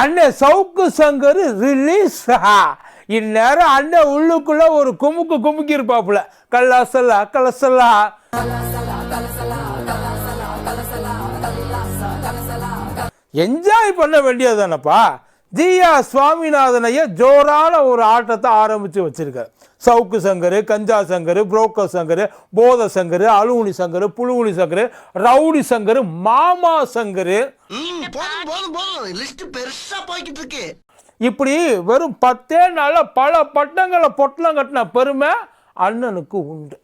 அண்ணன் சவுக்கு சங்கர் ரிலீஸ் இந்நேரம் அண்ணன் உள்ளுக்குள்ள ஒரு குமுக்கு குமுக்கி இருப்பாப்புல. கல்லாசல்லா கலசல்லா. என்ஜாய் பண்ண வேண்டியது தானப்பா ஜியா சுவாமிநாதனைய ஜோரான ஒரு ஆட்டத்தை ஆரம்பித்து வச்சிருக்காரு. சவுக்கு சங்கர் கஞ்சா சங்கர் புரோக்கர் சங்கர் போத சங்கர் அலுகுனி சங்கர் புழுகுனி சங்கர் ரவுடி சங்கர் மாமா சங்கர். இப்படி வெறும் பத்தே நாளில் பல பட்டங்களை பொட்டலம் கட்டின பெருமை அண்ணனுக்கு உண்டு.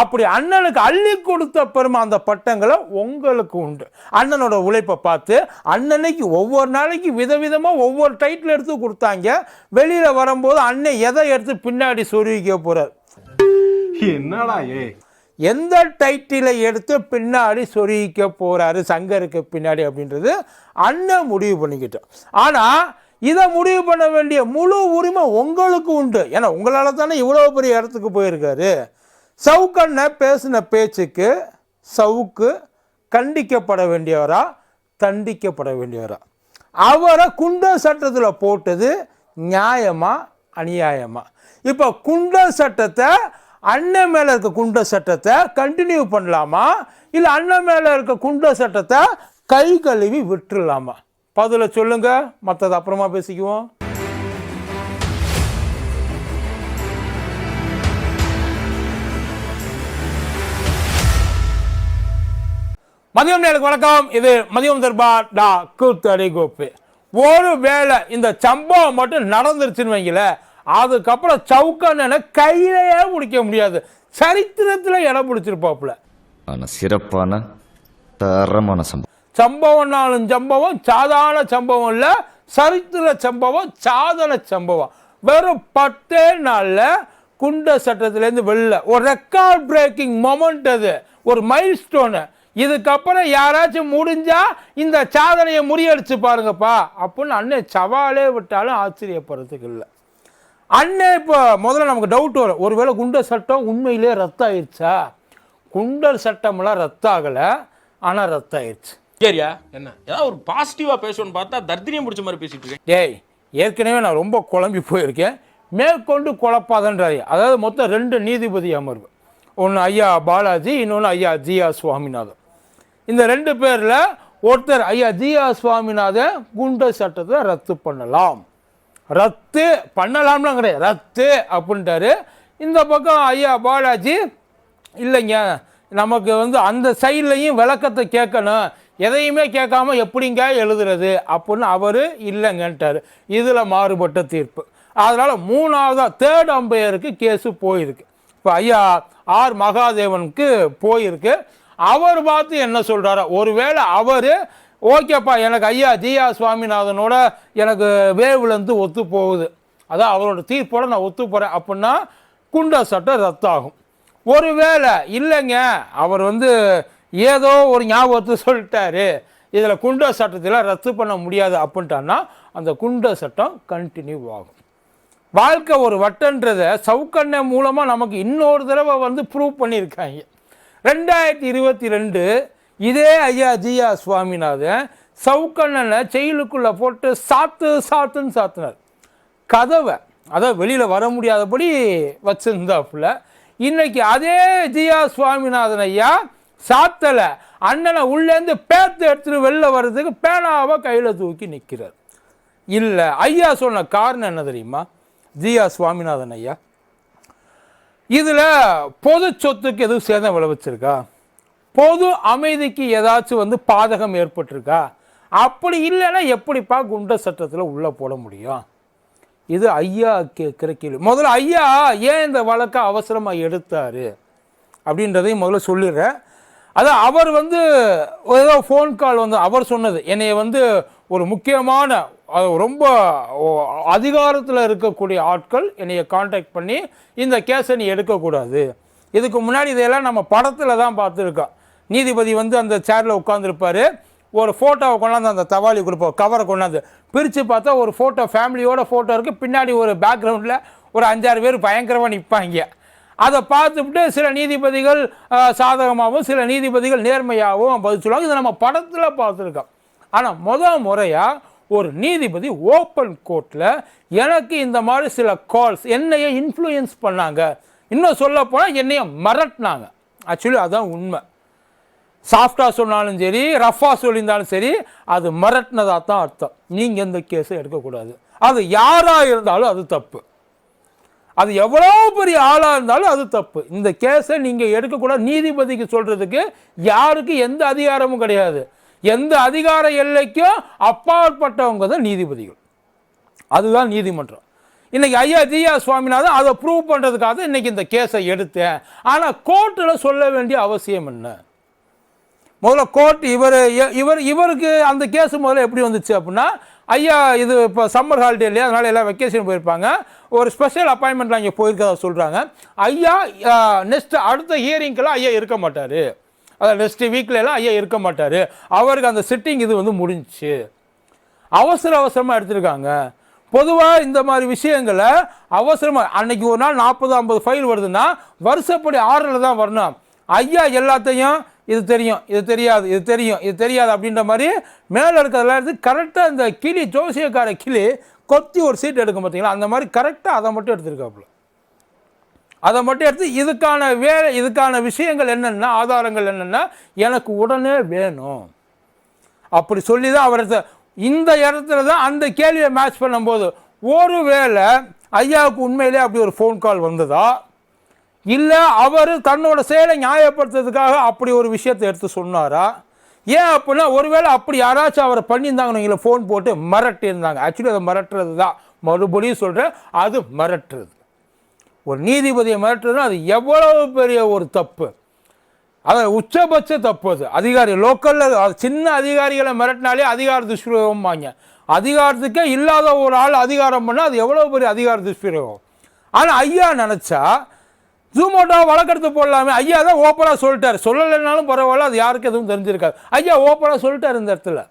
அப்படி அண்ணனுக்கு அள்ளி கொடுத்த பெருமை அந்த பட்டங்களை உங்களுக்கு உண்டு. அண்ணனோட உழைப்பை பார்த்து அண்ணனைக்கு ஒவ்வொரு நாளைக்கு விதவிதமாக ஒவ்வொரு டைட்டில் எடுத்து கொடுத்தாங்க. வெளியில் வரும்போது அண்ணன் எதை எடுத்து பின்னாடி சொருவிக்க போகிறார் என்னடா ஏ எந்த டைட்டிலை எடுத்து பின்னாடி சொருகிக்க போறாரு சங்கருக்கு பின்னாடி அப்படின்றது அண்ணன் முடிவு பண்ணிக்கிட்டோம் ஆனால் இதை முடிவு பண்ண வேண்டிய முழு உரிமை உங்களுக்கு உண்டு. ஏன்னா உங்களால் தானே இவ்வளோ பெரிய இடத்துக்கு போயிருக்காரு. சவுக்கண்ண பேசின பேச்சுக்கு சவுக்கு கண்டிக்கப்பட வேண்டியவரா? தண்டிக்கப்பட வேண்டியவரா. அவரை குண்டர் சட்டத்தில் போட்டது நியாயமா? அநியாயமா? இப்போ குண்டர் சட்டத்தை அண்ணன் மேலே இருக்க குண்டர் சட்டத்தை கண்டினியூ பண்ணலாமா? இல்லை அண்ணன் மேலே இருக்க குண்டர் சட்டத்தை கை கழுவி விட்டுடலாமா பதில சொல்லுங்க. மற்றது அப்புறமா பேசிக்குவோம். மதியம் நேருக்கு வணக்கம். இது மதியம் தர்பார் டா கூத்தடி கோப்பு ஒரு வேளை இந்த சம்பவம் மட்டும் நடந்துருச்சுன்னு வைங்களேன் அதுக்கப்புறம் சவுக்கண்ணனை கையிலேயே முடிக்க முடியாது. சரித்திரத்தில் இடம் பிடிச்சிருப்பாப்புல. ஆனா சிறப்பான தரமான சம்பவம். சம்பவம்னாலும் சம்பவம் சாதாரண சம்பவம் இல்லை சரித்திர சம்பவம் சாதன சம்பவம். வெறும் பத்தே நாளில் குண்ட சட்டத்திலேருந்து வெளில. ஒரு ரெக்கார்ட் பிரேக்கிங் மொமெண்ட் அது. ஒரு மைல் ஸ்டோனு இதுக்கப்புறம் யாராச்சும் முடிஞ்சா இந்த சாதனையை முறியடிச்சு பாருங்கப்பா. அப்படின்னு அண்ணன் சவாலே விட்டாலும் ஆச்சரியப்படுறதுக்கு இல்லை. அண்ணன் இப்போ முதல்ல நமக்கு டவுட் வரும். ஒருவேளை குண்டர் சட்டம் உண்மையிலே ரத்தம் ஆயிடுச்சா குண்டர் சட்டமெல்லாம் ரத்தம் ஆகலை ஆனால் ரத்தம் ஆயிடுச்சு சரியா என்ன? ஏதாவது ஒரு பாசிட்டிவா பேசணும்னு பார்த்தா தர்தினியம் பிடிச்ச மாதிரி பேசிட்டு இருக்கேன். டேய் ஏற்கனவே நான் ரொம்ப குழம்பி போயிருக்கேன். மேற்கொண்டு குழப்பாதன்றாரு அதாவது மொத்தம் ரெண்டு நீதிபதி அமர்வு. ஒன்று ஐயா பாலாஜி இன்னொன்று ஐயா ஜியா சுவாமிநாதன். இந்த ரெண்டு பேரில் ஒருத்தர் ஐயா ஜியா சுவாமிநாதன் குண்டர் சட்டத்தை ரத்து பண்ணலாம். ரத்து பண்ணலாம்லாம் கிடையாது. ரத்து அப்படின்ட்டாரு. இந்த பக்கம் ஐயா பாலாஜி இல்லைங்க நமக்கு வந்து அந்த சைட்லையும் விளக்கத்தை கேட்கணும். எதையுமே கேட்காம எப்படிங்க எழுதுறது அப்படின்னு அவர் இல்லைங்கன்ட்டார். இதில் மாறுபட்ட தீர்ப்பு. அதனால் மூணாவதாக தேர்ட் அம்பையருக்கு கேஸு போயிருக்கு. இப்போ ஐயா ஆர் மகாதேவனுக்கு போயிருக்கு. அவர் பார்த்து என்ன சொல்கிறாரோ ஒருவேளை அவர் ஓகேப்பா எனக்கு ஐயா ஜியா சுவாமிநாதனோட எனக்கு வேவ்லேருந்து ஒத்து போகுது. அதான் அவரோட தீர்ப்போட நான் ஒத்து போகிறேன் அப்படின்னா குண்டா சட்டம் ரத்தாகும். ஒருவேளை இல்லைங்க அவர் வந்து ஏதோ ஒரு ஞாபகத்தை சொல்லிட்டாரு இதில் குண்டா சட்டத்தில் ரத்து பண்ண முடியாது அப்படின்ட்டான்னா அந்த குண்டா சட்டம் கண்டினியூ ஆகும். வாழ்க்கை ஒரு வட்டன்றதை சவுக்கண்ணை மூலமாக நமக்கு இன்னொரு தடவை வந்து ப்ரூவ் பண்ணியிருக்காங்க. ரெண்டாயிரத்தி இருபத்தி ரெண்டு இதே ஐயா ஜியா சுவாமிநாதன் சவுக்கண்ணனை செயலுக்குள்ளே போட்டு சாத்து சாத்துன்னு சாத்துனார். கதவை அதாவது வெளியில் வர முடியாதபடி வச்சுருந்தாப்புல. இன்றைக்கி அதே ஜியா சுவாமிநாதன் ஐயா சாத்தலை அண்ணனை உள்ளேருந்து பேத்து எடுத்துகிட்டு வெளில வர்றதுக்கு பேனாவை கையில் தூக்கி நிற்கிறார் இல்லை ஐயா சொன்ன காரணம் என்ன தெரியுமா? ஜியா சுவாமிநாதன் ஐயா. இதில் பொது சொத்துக்கு எதுவும் சேதம் விளைவிச்சிருக்கா? பொது அமைதிக்கு ஏதாச்சும் வந்து பாதகம் ஏற்பட்டிருக்கா? அப்படி இல்லைன்னா எப்படிப்பா குண்ட சட்டத்தில் உள்ளே போட முடியும்? இது ஐயா கேட்குற கேள்வி. முதல்ல ஐயா ஏன் இந்த வழக்கை அவசரமாக எடுத்தார்? அப்படின்றதையும் முதல்ல சொல்லிடுறேன். அதான் அவர் வந்து ஏதோ ஃபோன் கால் வந்து அவர் சொன்னது. என்னை வந்து ஒரு முக்கியமான அது ரொம்ப அதிகாரத்தில் இருக்கக்கூடிய ஆட்கள் என்னையை காண்டாக்ட் பண்ணி இந்த கேஸை நீ எடுக்கக்கூடாது. இதுக்கு முன்னாடி இதையெல்லாம் நம்ம படத்தில் தான் பார்த்துருக்கோம். நீதிபதி வந்து அந்த சேரில் உட்காந்துருப்பாரு ஒரு ஃபோட்டோவை கொண்டாந்து அந்த தவாலி கொடுப்போம் கவரை கொண்டாந்து. பிரித்து பார்த்தா ஒரு ஃபோட்டோ ஃபேமிலியோட ஃபோட்டோ இருக்குது பின்னாடி ஒரு பேக்ரவுண்டில் ஒரு அஞ்சாறு பேர் பயங்கரமாக நிற்பாங்க அதை பார்த்துட்டு சில நீதிபதிகள் சாதகமாகவும் சில நீதிபதிகள் நேர்மையாகவும் பதில் சொல்லுவாங்க. இதை நம்ம படத்தில் பார்த்துருக்கோம். ஆனால் முதல் முறையாக ஒரு நீதிபதி ஓப்பன் கோர்ட்டில் எனக்கு இந்த மாதிரி சில கால்ஸ் என்னைய இன்ஃப்ளூயன்ஸ் பண்ணாங்க. இன்னும் சொல்ல போனால் என்னைய மிரட்டினாங்க. ஆக்சுவலி அதுதான் உண்மை. சாஃப்டாக சொன்னாலும் சரி ரஃபாக சொல்லியிருந்தாலும் சரி அது மிரட்டினதாக தான் அர்த்தம். நீங்கள் எந்த கேஸை எடுக்கக்கூடாது. அது யாராக இருந்தாலும் அது தப்பு. அது எவ்வளோ பெரிய ஆளாக இருந்தாலும் அது தப்பு. இந்த கேஸை நீங்கள் எடுக்கக்கூடாது. நீதிபதிக்கு சொல்கிறதுக்கு யாருக்கு எந்த அதிகாரமும் கிடையாது. எந்த அதிகார எல்லைக்கும் அப்பாற்பட்டவங்க தான் நீதிபதிகள். அதுதான் நீதிமன்றம். இன்றைக்கி ஐயா ஜியா சுவாமிநாதன் அதை ப்ரூவ் பண்ணுறதுக்காக இன்றைக்கி இந்த கேஸை எடுத்தேன். ஆனால் கோர்ட்டில் சொல்ல வேண்டிய அவசியம் என்ன? முதல்ல கோர்ட் இவர் இவர் இவருக்கு அந்த கேஸ் முதல்ல எப்படி வந்துச்சு அப்படின்னா ஐயா இது இப்போ சம்மர் ஹாலிடே இல்லையா? அதனால் எல்லாம் வெக்கேஷன் போயிருப்பாங்க. ஒரு ஸ்பெஷல் அப்பாயின்மெண்ட்டில் அங்கே போயிருக்கதா சொல்கிறாங்க ஐயா நெக்ஸ்ட் அடுத்த ஹியரிங்கெல்லாம் ஐயா இருக்க மாட்டார். அதாவது நெக்ஸ்ட் வீக்கில் எல்லாம் ஐயா இருக்க மாட்டார். அவருக்கு அந்த சிட்டிங் இது வந்து முடிஞ்சுச்சு. அவசர அவசரமாக எடுத்திருக்காங்க. பொதுவாக இந்த மாதிரி விஷயங்களை அவசரமாக அன்னைக்கு ஒரு நாள் நாற்பது ஐம்பது ஃபைல் வருதுன்னா வருஷப்படி ஆறில் தான் வரணும். ஐயா எல்லாத்தையும் இது தெரியும் இது தெரியாது இது தெரியும் இது தெரியாது அப்படின்ற மாதிரி மேலே இருக்கிறதெல்லாம் எடுத்து கரெக்டாக இந்த கிளி ஜோசியக்கார கிளி கொத்தி ஒரு சீட் எடுக்கும் பார்த்தீங்களா அந்த மாதிரி கரெக்டாக அதை மட்டும் எடுத்திருக்காப்புல. அதை மட்டும் எடுத்து இதுக்கான வேலை இதுக்கான விஷயங்கள் என்னென்ன ஆதாரங்கள் என்னென்னா எனக்கு உடனே வேணும். அப்படி சொல்லி தான் அவர் இந்த இடத்துல தான் அந்த கேள்வியை மேட்ச் பண்ணும்போது ஒரு வேளை ஐயாவுக்கு உண்மையிலே அப்படி ஒரு ஃபோன் கால் வந்ததா? இல்லை அவர் தன்னோட செயலை நியாயப்படுத்துறதுக்காக அப்படி ஒரு விஷயத்தை எடுத்து சொன்னாரா? ஏன் அப்படின்னா ஒருவேளை அப்படி யாராச்சும் அவரை பண்ணியிருந்தாங்கன்னு எங்களை ஃபோன் போட்டு மிரட்டியிருந்தாங்க. ஆக்சுவலி அதை மிரட்டுறது தான் மறுபடியும் சொல்கிறேன் அது மிரட்டுறது. ஒரு நீதிபதியை மிரட்டுறதுனா அது எவ்வளவு பெரிய ஒரு தப்பு. அது உச்சபட்ச தப்பு அது. அதிகாரி லோக்கலில் சின்ன அதிகாரிகளை மிரட்டினாலே அதிகார துஷ்பிரயோகம்பாங்க அதிகாரத்துக்கே இல்லாத ஒரு ஆள் அதிகாரம் பண்ணால் அது எவ்வளோ பெரிய அதிகார துஷ்பிரயோகம். ஆனால் ஐயா நினச்சா ஜூமோட்டோ வழக்கெடுத்து போடலாமே. ஐயா தான் ஓப்பனாக சொல்லிட்டார். சொல்லலைன்னாலும் பரவாயில்ல அது யாருக்கு எதுவும் தெரிஞ்சிருக்காது. ஐயா ஓப்பனாக சொல்லிட்டாரு இந்த இடத்துல.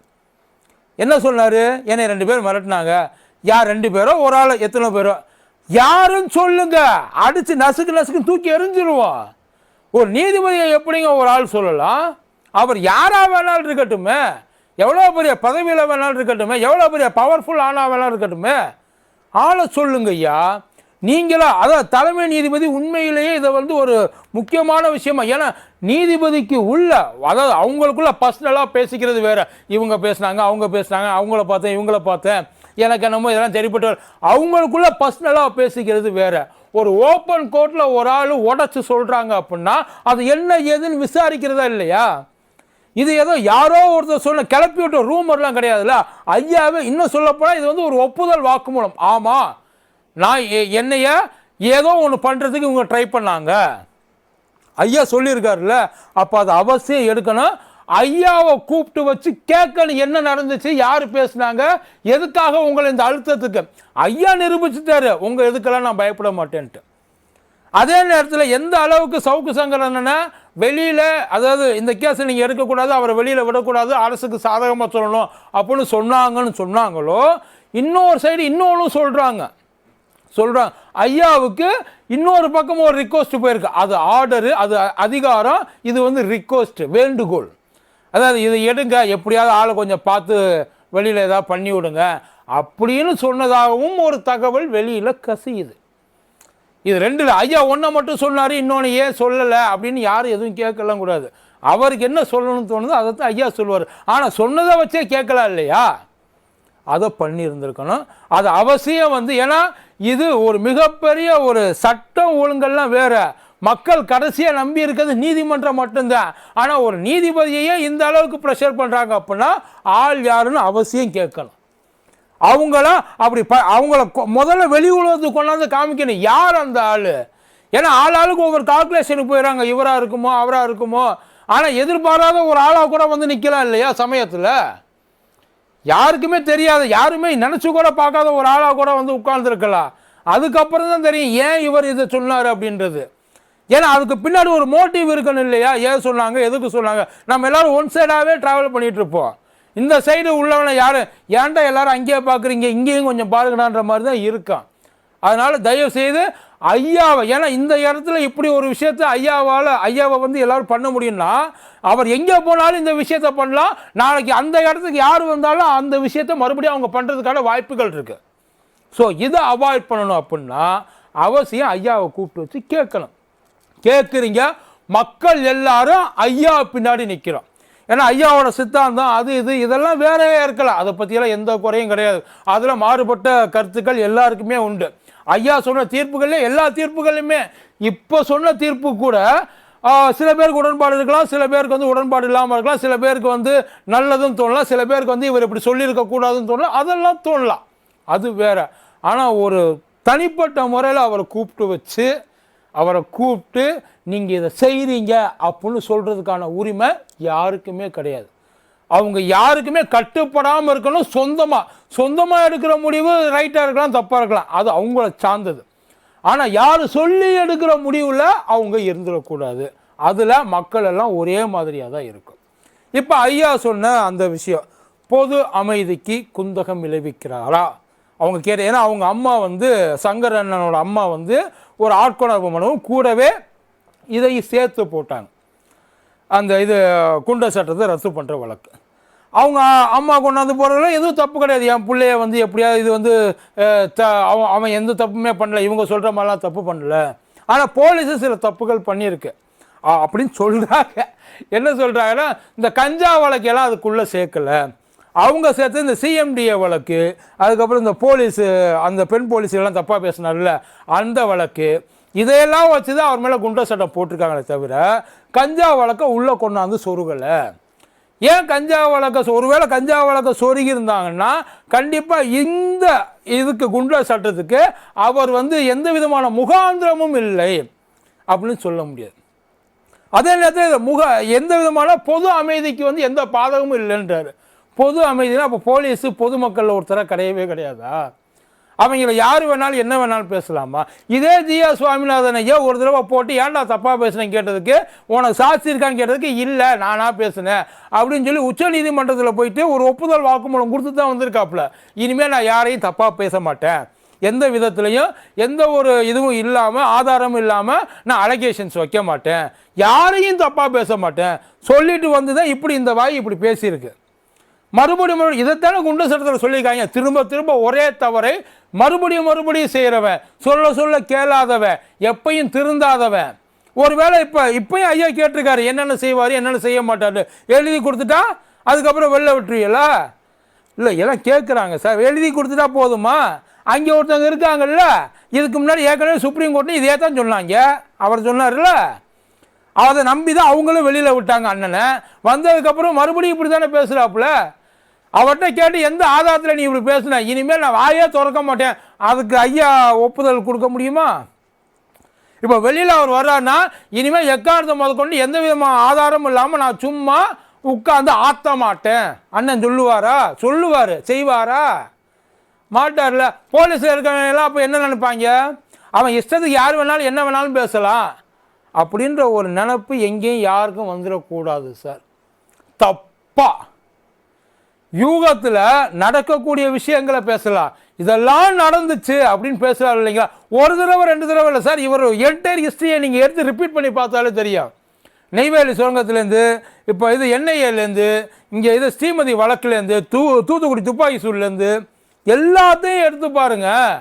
என்ன சொன்னார்? என்னை ரெண்டு பேர் மிரட்டினாங்க. யார் ரெண்டு பேரோ? ஒரு ஆள். எத்தனை பேரோ? யாருன்னு சொல்லுங்க. அடித்து நசுக்கு நசுக்கு தூக்கி எறிஞ்சிருவோம். ஒரு நீதிபதியை எப்படிங்க ஒரு ஆள் சொல்லலாம்? அவர் யாராக வேணாலும் இருக்கட்டுமே. எவ்வளோ பெரிய பதவியில் வேணாலும் இருக்கட்டுமே. எவ்வளோ பெரிய பவர்ஃபுல் ஆனால் வேணாலும் இருக்கட்டுமே. ஆளை சொல்லுங்க ஐயா. நீங்களா அதான் தலைமை நீதிபதி உண்மையிலேயே இதை வந்து ஒரு முக்கியமான விஷயமா. ஏன்னா நீதிபதிக்கு உள்ள அதாவது அவங்களுக்குள்ள பர்சனலாக பேசிக்கிறது வேறு. இவங்க பேசுனாங்க அவங்க பேசுனாங்க அவங்கள பார்த்தேன் இவங்கள பார்த்தேன். எனக்கு என்னமோ இதெல்லாம் தெரியப்பட்டு அவங்களுக்குள்ள பர்சனலாக பேசிக்கிறது வேற. ஒரு ஓப்பன் கோர்ட்டில் ஒரு ஆள் உடச்சி சொல்கிறாங்க அப்படின்னா அது என்ன ஏதுன்னு விசாரிக்கிறதா இல்லையா? இது ஏதோ யாரோ ஒருத்தர் சொன்ன கிளப்பி விட்ட ரூமர்லாம் கிடையாதுல்ல? ஐயாவே இன்னும் சொல்லப்போனால் இது வந்து ஒரு ஒப்புதல் வாக்குமூலம். ஆமாம் நான் என்னைய ஏதோ ஒன்று பண்ணுறதுக்கு இவங்க ட்ரை பண்ணாங்க. ஐயா சொல்லியிருக்காருல்ல அப்போ அதை அவசியம் எடுக்கணும். ஐயாவை கூப்பிட்டு வச்சு கேட்கணும் என்ன நடந்துச்சு யார் பேசுனாங்க எதுக்காக உங்களை இந்த அழுத்தத்துக்கு? ஐயா நிரூபிச்சுட்டாரு உங்கள் எதுக்கெல்லாம் நான் பயப்பட மாட்டேன்ட்டு. அதே நேரத்தில் எந்த அளவுக்கு சவுக்கு சங்கர் என்னன்னா வெளியில் அதாவது இந்த கேஸை நீங்கள் எடுக்கக்கூடாது அவரை வெளியில் விடக்கூடாது அரசுக்கு சாதகமாக சொல்லணும் அப்படின்னு சொன்னாங்கன்னு சொன்னாங்களோ இன்னொரு சைடு இன்னொன்றும் சொல்கிறாங்க சொல்கிறாங்க ஐயாவுக்கு இன்னொரு பக்கம் ஒரு ரிக்வஸ்ட் போயிருக்கு. அது ஆர்டரு அது அதிகாரம் இது வந்து ரிக்வஸ்ட் வேண்டுகோள். அதாவது இதை எடுங்க எப்படியாவது ஆளை கொஞ்சம் பார்த்து வெளியில் ஏதாவது பண்ணி விடுங்க. அப்படின்னு சொன்னதாகவும் ஒரு தகவல் வெளியில் கசியுது. இது ரெண்டில் ஐயா ஒன்றை மட்டும் சொன்னார் இன்னொன்று ஏன் சொல்லலை அப்படின்னு யாரும் எதுவும் கேட்கலாம் கூடாது. அவருக்கு என்ன சொல்லணும்னு தோணுதோ அதை தான் ஐயா சொல்லுவார். ஆனால் சொன்னதை வச்சே கேட்கலாம் இல்லையா? அதை பண்ணியிருந்திருக்கணும். அது அவசியம் வந்து ஏன்னா இது ஒரு மிகப்பெரிய ஒரு சட்டம் ஒழுங்கெல்லாம் வேறு. மக்கள் கடைசியாக நம்பி இருக்கிறது நீதிமன்றம் மட்டும்தான். ஆனால் ஒரு நீதிபதியையே இந்த அளவுக்கு ப்ரெஷர் பண்ணுறாங்க அப்படின்னா ஆள் யாருன்னு அவசியம் கேட்கணும். அவங்களாம் அப்படி ப அவங்கள கொ- முதல்ல வெளி உலகத்துக்கு கொண்டாந்து காமிக்கணும். யார் அந்த ஆள்? ஏன்னா ஆள் ஆளுக்கு ஒவ்வொரு கால்குலேஷனுக்கு போயிடறாங்க. இவராக இருக்குமோ அவராக இருக்குமோ. ஆனால் எதிர்பாராத ஒரு ஆளாக கூட வந்து நிற்கலாம் இல்லையா சமயத்தில்? யாருக்குமே தெரியாது யாருமே நினச்சி கூட பார்க்காத ஒரு ஆளாக கூட வந்து உட்கார்ந்துருக்கலாம். அதுக்கப்புறம் தான் தெரியும் ஏன் இவர் இதை சொன்னார் அப்படின்றது. ஏன்னா அதுக்கு பின்னாடி ஒரு மோட்டிவ் இருக்கணும் இல்லையா? ஏன் சொன்னாங்க? எதுக்கு சொன்னாங்க? நம்ம எல்லாரும் ஒன் சைடாகவே ட்ராவல் பண்ணிட்டு இருப்போம். இந்த சைடு உள்ளவனை யாரும் ஏன்டா எல்லாரும் அங்கேயே பார்க்குறீங்க? இங்கேயும் கொஞ்சம் பாருங்கடான்ற மாதிரி தான் இருக்கான். அதனால் தயவு செய்து ஐயாவை ஏன்னா இந்த இடத்துல இப்படி ஒரு விஷயத்த ஐயாவால் ஐயாவை வந்து எல்லோரும் பண்ண முடியும்னா அவர் எங்கே போனாலும் இந்த விஷயத்த பண்ணலாம். நாளைக்கு அந்த இடத்துக்கு யார் வந்தாலும் அந்த விஷயத்த மறுபடியும் அவங்க பண்ணுறதுக்கான வாய்ப்புகள் இருக்குது ஸோ இதை அவாய்ட் பண்ணணும் அப்படின்னா அவசியம் ஐயாவை கூப்பிட்டு வச்சு கேட்கணும். கேட்குறீங்க மக்கள் எல்லாரும் ஐயா பின்னாடி நிற்கிறோம் ஏன்னா ஐயாவோட சித்தாந்தம் அது இது இதெல்லாம் வேறையே இருக்கலாம் அதை பற்றியெல்லாம் எந்த குறையும் கிடையாது. அதில் மாறுபட்ட கருத்துக்கள் எல்லாருக்குமே உண்டு. ஐயா சொன்ன தீர்ப்புகள்ல எல்லா தீர்ப்புகளுமே இப்போ சொன்ன தீர்ப்பு கூட சில பேருக்கு உடன்பாடு இருக்கலாம் சில பேருக்கு வந்து உடன்பாடு இல்லாமல் இருக்கலாம் சில பேருக்கு வந்து நல்லதும் தோணலாம் சில பேருக்கு வந்து இவர் இப்படி சொல்லியிருக்க கூடாதுன்னு தோணலாம் அதெல்லாம் தோணலாம். அது வேற. ஆனால் ஒரு தனிப்பட்ட முறையில் அவரை கூப்பிட்டு வச்சு அவரை கூப்பிட்டு நீங்கள் இதை செய்கிறீங்க அப்படின்னு சொல்கிறதுக்கான உரிமை யாருக்குமே கிடையாது. அவங்க யாருக்குமே கட்டுப்படாமல் இருக்கணும் சொந்தமாக சொந்தமாக எடுக்கிற முடிவு ரைட்டாக இருக்கலாம் தப்பாக இருக்கலாம். அது அவங்கள சார்ந்தது. ஆனால் யார் சொல்லி எடுக்கிற முடிவில் அவங்க இருந்துடக்கூடாது. அதில் மக்கள் எல்லாம் ஒரே மாதிரியாக தான் இருக்கும். இப்போ ஐயா சொன்ன அந்த விஷயம் பொது அமைதிக்கு குந்தகம் விளைவிக்கிறாரா? அவங்க கேட்ட ஏன்னா அவங்க அம்மா வந்து சங்கர் அண்ணனோட அம்மா வந்து ஒரு ஆட்கொணர்வு மனுவும் கூடவே இதை சேர்த்து போட்டாங்க. அந்த இது குண்ட சட்டத்தை ரத்து பண்ணுற வழக்கு. அவங்க அம்மா கொண்டாந்து போகிறதுல எதுவும் தப்பு கிடையாது. என் பிள்ளைய வந்து எப்படியாவது இது வந்து த அவன் அவன் எந்த தப்புமே பண்ணல இவங்க சொல்கிற மாதிரிலாம் தப்பு பண்ணல. ஆனால் போலீஸு சில தப்புகள் பண்ணியிருக்கு. அப்படின்னு சொல்கிறாங்க என்ன சொல்கிறாங்கன்னா இந்த கஞ்சா வழக்கெல்லாம் அதுக்குள்ளே சேர்க்கல. அவங்க சேர்த்து இந்த சிஎம்டிஏ வழக்கு அதுக்கப்புறம் இந்த போலீஸு அந்த பெண் போலீஸ் எல்லாம் தப்பாக பேசினார்ல அந்த வழக்கு இதையெல்லாம் வச்சு தான் அவர் மேலே குண்டர் சட்டம் போட்டிருக்காங்களே தவிர கஞ்சா வழக்கை உள்ளே கொண்டாந்து சொருகலை. ஏன் கஞ்சா வழக்க ஒருவேளை கஞ்சா வழக்க சொருகி இருந்தாங்கன்னா கண்டிப்பாக இந்த இதுக்கு குண்டர் சட்டத்துக்கு அவர் வந்து எந்த விதமான முகாந்திரமும் இல்லை அப்படின்னு சொல்ல முடியாது. அதே நேரத்தில் முக எந்த விதமான பொது அமைதிக்கு வந்து எந்த பாதகமும் இல்லைன்றாரு. பொது அமைதினா அப்போ போலீஸு பொதுமக்கள் ஒருத்தர கிடையவே கிடையாதா? அவங்கள யார் வேணாலும் என்ன வேணாலும் பேசலாமா? இதே ஜியா சுவாமிநாதன் ஐயா ஒரு தடவை போட்டு ஏன்டா தப்பாக பேசுனேன் கேட்டதுக்கு உனக்கு சாட்சி இருக்கான்னு கேட்டதுக்கு இல்லை நானாக பேசுனேன். அப்படின்னு சொல்லி உச்சநீதிமன்றத்தில் போயிட்டு ஒரு ஒப்புதல் வாக்குமூலம் கொடுத்து தான் வந்திருக்காப்புல. இனிமேல் நான் யாரையும் தப்பாக பேச மாட்டேன். எந்த விதத்துலையும் எந்த ஒரு இதுவும் இல்லாமல் ஆதாரமும் இல்லாமல் நான் அலகேஷன்ஸ் வைக்க மாட்டேன். யாரையும் தப்பாக பேச மாட்டேன். சொல்லிட்டு வந்து தான் இப்படி இந்த வாய் இப்படி பேசியிருக்கு. மறுபடியும் மறுபடியும் இதைத்தானே குண்டு சட்டத்தில் சொல்லியிருக்காங்க. திரும்ப திரும்ப ஒரே தவறை மறுபடியும் மறுபடியும் செய்கிறவன் சொல்ல சொல்ல கேளாதவன் எப்பையும் திருந்தாதவன். ஒருவேளை இப்போ இப்பயும் ஐயா கேட்டிருக்காரு என்னென்ன செய்வார் என்னென்ன செய்ய மாட்டார் எழுதி கொடுத்துட்டா அதுக்கப்புறம் வெளில விட்டுருவீங்களா இல்லை எல்லாம் கேட்குறாங்க சார். எழுதி கொடுத்துட்டா போதுமா? அங்கே ஒருத்தவங்க இருக்காங்கல்ல இதுக்கு முன்னாடி ஏற்கனவே சுப்ரீம் கோர்ட்டு இதே தான் சொன்னாங்க. அவர் சொன்னார்ல அதை நம்பி தான் அவங்களும் வெளியில் விட்டாங்க அண்ணனை. வந்ததுக்கப்புறம் மறுபடியும் இப்படி தானே பேசுகிறாப்புல அவர்கிட்ட கேட்டு எந்த ஆதாரத்தில் நீ இப்படி பேசுன? இனிமேல் நான் வாயே திறக்க மாட்டேன். அதுக்கு ஐயா ஒப்புதல் கொடுக்க முடியுமா? இப்போ வெளியில் அவர் வர்றாருன்னா இனிமேல் எக்காரணத்தை முதற்கொண்டு எந்த விதமான ஆதாரமும் இல்லாமல் நான் சும்மா உட்காந்து ஆத்த மாட்டேன். அண்ணன் சொல்லுவாரா? சொல்லுவார். செய்வாரா? மாட்டார்ல போலீஸில் இருக்கவங்க எல்லாம் அப்போ என்ன நினைப்பாங்க? அவன் இஷ்டத்துக்கு யார் வேணாலும் என்ன வேணாலும் பேசலாம். அப்படின்ற ஒரு நினப்பு எங்கேயும் யாருக்கும் வந்துடக்கூடாது சார். தப்பா. யூகத்தில் நடக்கக்கூடிய விஷயங்களை பேசலாம். இதெல்லாம் நடந்துச்சு அப்படின்னு பேசுகிறாரு இல்லைங்களா? ஒரு தடவை ரெண்டு தடவை இல்லை சார் இவர் என்டையர் ஹிஸ்ட்ரியை நீங்கள் எடுத்து ரிப்பீட் பண்ணி பார்த்தாலே தெரியும். நெய்வேலி சுரங்கத்துலேருந்து இப்போ இது என்ஐஏலேருந்து இங்கே இது ஸ்ரீமதி வழக்குலேருந்து தூ தூத்துக்குடி துப்பாக்கி சூட்லேருந்து எல்லாத்தையும் எடுத்து பாருங்கள்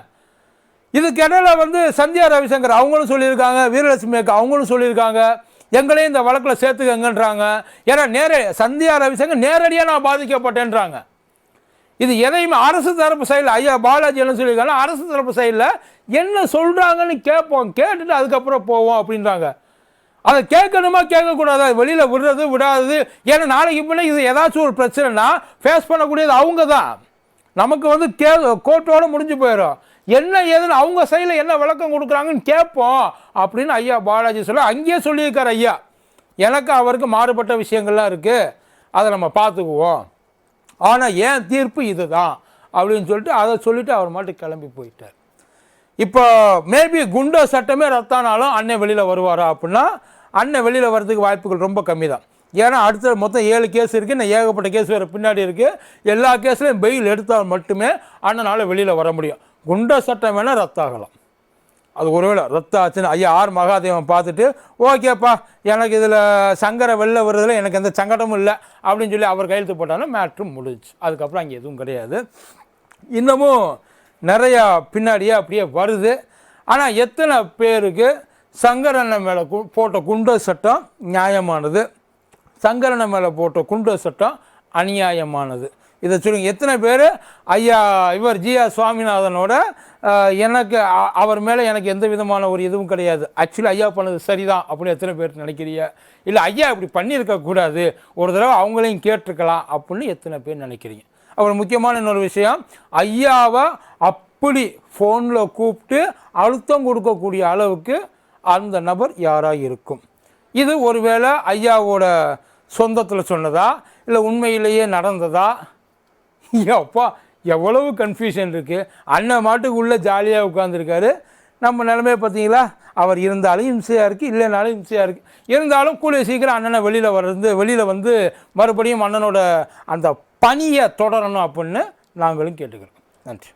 இதுக்கு வந்து சந்தியா ரவிசங்கர் அவங்களும் சொல்லியிருக்காங்க வீரலட்சுமி அக்கா அவங்களும் சொல்லியிருக்காங்க. எங்களையும் இந்த வழக்கில் சேர்த்துக்கங்கன்றாங்க. ஏன்னா நேர சந்தியா ரவிசங்கர் நேரடியாக நான் பாதிக்கப்பட்டேன்றாங்க. இது எதையுமே அரசு தரப்பு சைடில் ஐயா பாலாஜி என்ன சொல்லியிருக்காங்க அரசு தரப்பு சைடில் என்ன சொல்கிறாங்கன்னு கேட்போம். கேட்டுட்டு அதுக்கப்புறம் போவோம் அப்படின்றாங்க. அதை கேட்கணுமா கேட்கக்கூடாதா? வெளியில் விடுறது விடாதது. ஏன்னா நாளைக்கு பின்னே இது ஏதாச்சும் ஒரு பிரச்சனைனா ஃபேஸ் பண்ணக்கூடியது அவங்க தான் நமக்கு வந்து கே கோர்ட்டோட முடிஞ்சு போயிடும். என்ன ஏதுன்னு அவங்க சைடில் என்ன விளக்கம் கொடுக்குறாங்கன்னு கேட்போம் அப்படின்னு ஐயா பாலாஜி சொல்ல அங்கேயே சொல்லியிருக்கார் ஐயா. எனக்கு அவருக்கு மாறுபட்ட விஷயங்கள்லாம் இருக்குது அதை நம்ம பார்த்துக்குவோம். ஆனால் ஏன் தீர்ப்பு இதுதான் அப்படின்னு சொல்லிட்டு அதை சொல்லிவிட்டு அவர் மட்டும் கிளம்பி போயிட்டார். இப்போ மேபி குண்டோ சட்டமே ரத்தானாலும் அண்ணன் வெளியில் வருவாரா அப்படின்னா அண்ணன் வெளியில் வர்றதுக்கு வாய்ப்புகள் ரொம்ப கம்மி தான் ஏன்னா அடுத்த மொத்தம் ஏழு கேஸ் இருக்குது இன்னும் ஏகப்பட்ட கேஸ் வேறு பின்னாடி இருக்குது எல்லா கேஸ்லையும் பெயில் எடுத்தால் மட்டுமே அண்ணனால் வெளியில் வர முடியும். குண்டோ சட்டம் வேணால் ரத்தாகலாம். அது ஒருவேளை ரத்த ஆச்சுன்னு ஐயா ஆர் மகாதேவன் பார்த்துட்டு ஓகேப்பா எனக்கு இதில் சங்கரை வெளில வர்றதில் எனக்கு எந்த சங்கடமும் இல்லை அப்படின்னு சொல்லி அவர் கையெழுத்து போட்டாலும் மேட்ரு முடிஞ்சுச்சு. அதுக்கப்புறம் அங்கே எதுவும் கிடையாது. இன்னமும் நிறையா பின்னாடியே அப்படியே வருது. ஆனால் எத்தனை பேருக்கு சங்கரண்ணன் மேலே கு போட்ட குண்ட சட்டம் நியாயமானது? சங்கரண்ணன் மேலே போட்ட குண்ட சட்டம் அநியாயமானது. இதை சொல்லுங்க. எத்தனை பேர்? ஐயா இவர் ஜிஆ சுவாமிநாதனோட எனக்கு அவர் மேலே எனக்கு எந்த விதமான ஒரு இதுவும் கிடையாது. ஆக்சுவலி ஐயா பண்ணது சரிதான் அப்படின்னு எத்தனை பேர் நினைக்கிறீங்க? இல்லை ஐயா இப்படி பண்ணியிருக்கக்கூடாது ஒரு தடவை அவங்களையும் கேட்டிருக்கலாம் அப்படின்னு எத்தனை பேர் நினைக்கிறீங்க? அப்புறம் முக்கியமான இன்னொரு விஷயம் ஐயாவை அப்படி ஃபோனில் கூப்பிட்டு அழுத்தம் கொடுக்கக்கூடிய அளவுக்கு அந்த நபர் யாராக இருக்கும்? இது ஒருவேளை ஐயாவோட சொந்தத்தில் சொன்னதா? இல்லை உண்மையிலேயே நடந்ததா? அப்பா எவ்வளவு கன்ஃபியூஷன் இருக்குது அண்ணன் மாட்டுக்கு உள்ளே ஜாலியாக உட்காந்துருக்காரு நம்ம நிலமையை பார்த்தீங்களா? அவர் இருந்தாலும் இம்சையாக இருக்குது இல்லைனாலும் இம்சையாக இருக்குது இருந்தாலும் கூடிய சீக்கிரம் அண்ணனை வெளியில் வர்றது வெளியில் வந்து மறுபடியும் அண்ணனோட அந்த பணியை தொடரணும் அப்படின்னு நாங்களும் கேட்டுக்கிறோம். நன்றி.